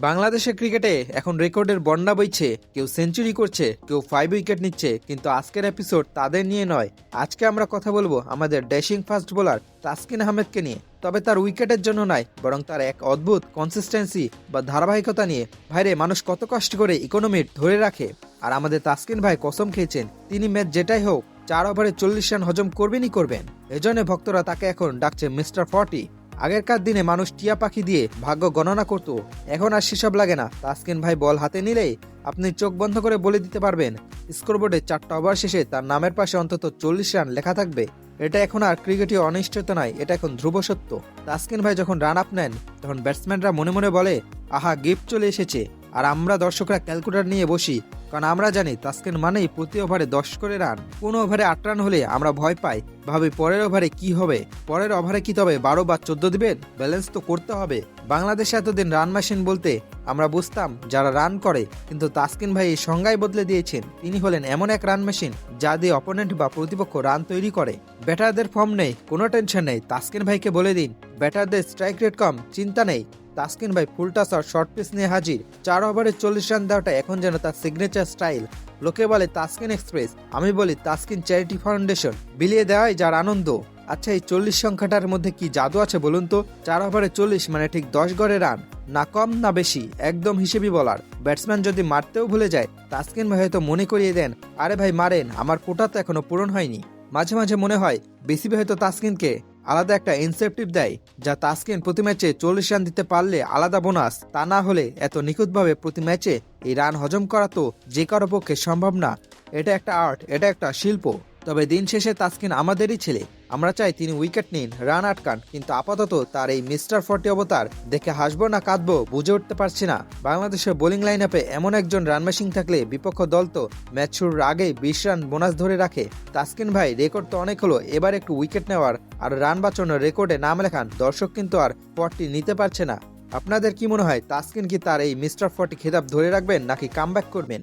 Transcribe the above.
বাংলাদেশের ক্রিকেটে এখন রেকর্ডের বন্যা বইছে, কেউ সেঞ্চুরি করছে, কেউ ফাইভ উইকেট নিচ্ছে, কিন্তু আজকের এপিসোড তাদের নিয়ে নয়। আজকে আমরা কথা বলব আমাদের ড্যাশিং ফাস্ট বোলার তাসকিন আহমেদকে নিয়ে। তবে তার উইকেটের জন্য নয়, বরং তার এক অদ্ভুত কনসিস্টেন্সি বা ধারাবাহিকতা নিয়ে। ভাইরে, মানুষ কত কষ্ট করে ইকোনমির ধরে রাখে। আর আমাদের তাসকিন ভাই কসম খেয়েছেন, তিনি ম্যাচ যেটাই হোক, চার ওভারে চল্লিশ রান হজম করবেনই করবেন। এজন্য ভক্তরা তাকে এখন ডাকছে মিস্টার ফর্টি আগেরকার দিনে মানুষ টিয়া পাখি দিয়ে ভাগ্য গণনা করত। এখন আর সেসব লাগে না। তাসকিন ভাই বল হাতে নিলেই আপনি চোখ বন্ধ করে বলে দিতে পারবেন। স্কোরবোর্ডে চারটা ওভার শেষে তার নামের পাশে অন্তত চল্লিশ রান লেখা থাকবে। এটা এখন আর ক্রিকেটীয় অনিশ্চয়তা নয় এটা এখন ধ্রুব সত্য। তাসকিন ভাই যখন রান আপ নেন, তখন ব্যাটসম্যানরা মনে মনে বলে, আহা, গিফট চলে এসেছে। আর আমরা দর্শকরা ক্যালকুলেটর নিয়ে বসি, কারণ আমরা জানি তাস্কেন মানেই প্রতি ওভারে দশ করে রান। কোন ওভারে আট রান হলে আমরা ভয় পাই, ভাবি পরের ওভারে কি হবে? পরের ওভারে কি তবে বারো বা চোদ্দ দিবেন? ব্যালেন্স তো করতে হবে। বাংলাদেশে এতদিন রান মেশিন বলতে আমরা বুঝতাম যারা রান করে, কিন্তু তাসকিন ভাই এই সংজ্ঞায় বদলে দিয়েছেন। তিনি হলেন এমন এক রান মেশিন যা দিয়ে অপোনেন্ট বা প্রতিপক্ষ রান তৈরি করে। ব্যাটারদের ফর্ম নেই, কোনো টেনশন নেই। তাসকিন ভাইকে বলে দিন, ব্যাটারদের স্ট্রাইক রেট কম, চিন্তা নেই। তাসকিন ভাই ফুল টাস আর শর্ট পিস নিয়ে হাজির। চার ওভারে চল্লিশ রান দেওয়াটা এখন যেন তার সিগনেচার স্টাইল লোকে বলে তাসকিন এক্সপ্রেস আমি বলি তাসকিন চ্যারিটি ফাউন্ডেশন বিলিয়ে দেওয়াই যার আনন্দ। আচ্ছা এই চল্লিশ সংখ্যাটার মধ্যে কি জাদু আছে বলুন তো? চার ওভারে চল্লিশ মানে ঠিক দশ গড়ে রান। না কম, না বেশি, একদম হিসেবই বলার। ব্যাটসম্যান যদি মারতেও ভুলে যায়, তাসকিন ভাই হয়তো মনে করিয়ে দেন, আরে ভাই, মারেন, আমার কোটা তো এখনও পূরণ হয়নি। মাঝে মাঝে মনে হয় বিসিবি হয়তো তাসকিনকে। আলাদা একটা ইনসেপটিভ দেয়, যা তাস্কিন প্রতি ম্যাচে চল্লিশ রান দিতে পারলে আলাদা বোনাস। তা না হলে এত নিখুঁতভাবে প্রতি ম্যাচে এই রান হজম করা তো যে কারও পক্ষে সম্ভব না। এটা একটা আর্ট, এটা একটা শিল্প। তবে দিন শেষে তাসকিন আমাদেরই ছেলে। আমরা চাই তিনি উইকেট নিন, রান আটকান, কিন্তু আপাতত তার এই মিস্টার ফর্টি অবতার দেখে হাসবো না কাঁদবো, বুঝে উঠতে পারছি না। বাংলাদেশের বোলিং লাইন আপে এমন একজন রান মেশিং থাকলে বিপক্ষ দল তো ম্যাচ শুরুর আগেই বিশ রান বোনাস ধরে রাখে। তাসকিন ভাই রেকর্ড তো অনেক হলো, এবার একটু উইকেট নেওয়ার আর রান বাঁচানোর রেকর্ডে নাম লেখান, দর্শক কিন্তু আর ফর্টি নিতে পারছে না। আপনাদের কি মনে হয়, তাসকিন কি তার এই মিস্টার ফর্টি খেতাব ধরে রাখবেন নাকি কামব্যাক করবেন?